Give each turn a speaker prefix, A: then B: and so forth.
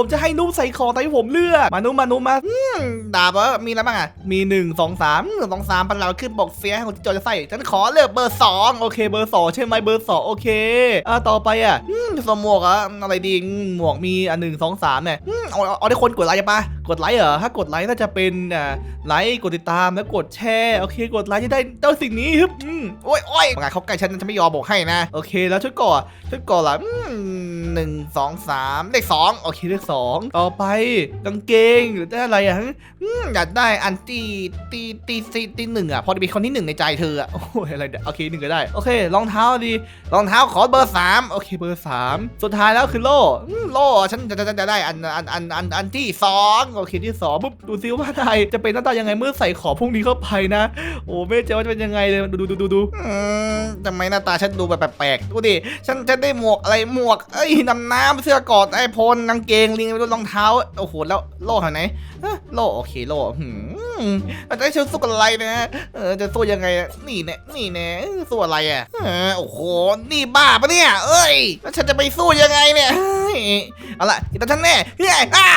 A: ผมจะให้นุ่มใส่ของตามที่ผมเลือก มานุ่มมานุ่มมาอืมดาบเออมีอะไรบ้างอะ มีหนึ่งสองสามหนึ่งสองสามปันเราขึ้นบอกเฟียให้คนที่จอจะใส่ ฉันขอเลือกเบอร์สองโอเคเบอร์สองใช่ไหมเบอร์สองโอเคอ่าต่อไปอะอืมสมหมวกอะอะไรดีอืมหมวกมีอันหนึ่งสองสามเนี่ยอืมเอาเอาเอาได้คนกดไลค์ปะ กดไลค์เหรอ ถ้ากดไลค์น่าจะเป็นอ่าไลค์กดติดตามแล้วกดแชร์โอเค กดไลค์จะได้เจ้าสิ่งนี้ฮึบอืมโอ้ยโอ้ยงานเขาใกล้ฉันฉันไม่ยอมบอกให้นะโอเค แล้วชุดเก่อนชุดเก่อนละอืมหนึ่งสองสามเลขสองโอเคเลขสองต่อไปกางเกงหรือได้อะไรอะอืมอยากได้อันตีตีตีตีตีหนึ่งอะพอดีเป็นคนที่หนึ่งในใจเธออะโอ้ยอะไรเดี๋ยวโอเคหนึ่งก็ได้โอเครองเท้าดีรองเท้าขอเบอร์สามโอเคเบอร์สามสุดท้ายแล้วคือโล่อืมโล่ฉันจะจะจะได้อันอันอันอันอันที่สองโอเคที่สองปุ๊บดูซิว่าไทยจะเป็นหน้าตายังไงเมื่อใส่ของพวกนี้เข้าไปนะ โอ้ไม่เจอว่าจะเป็นยังไงเลยดูดูดูดูดูอืมทำไมหน้าตาฉันดูแบบแปลกๆดูดิฉันจะได้หมวกอะไรหมวกเอ้ยดำน้ำเสื้อกอดไอโพลกางเกงลิงรองเท้าโอ้โหแล้วโล่หายไหนโล่โอเคโล่หืมเราจะให้ฉันสู้กับอะไรนะเออจะสู้ยังไงนี่แน่นี่แน่สู้อะไรอะโอ้โหนี่บ้าปะเนี่ย เอ้ยแล้วฉันจะไปสู้ยังไงเนี่ยเอาล่ะกินฉันแน่เฮ้ยอะ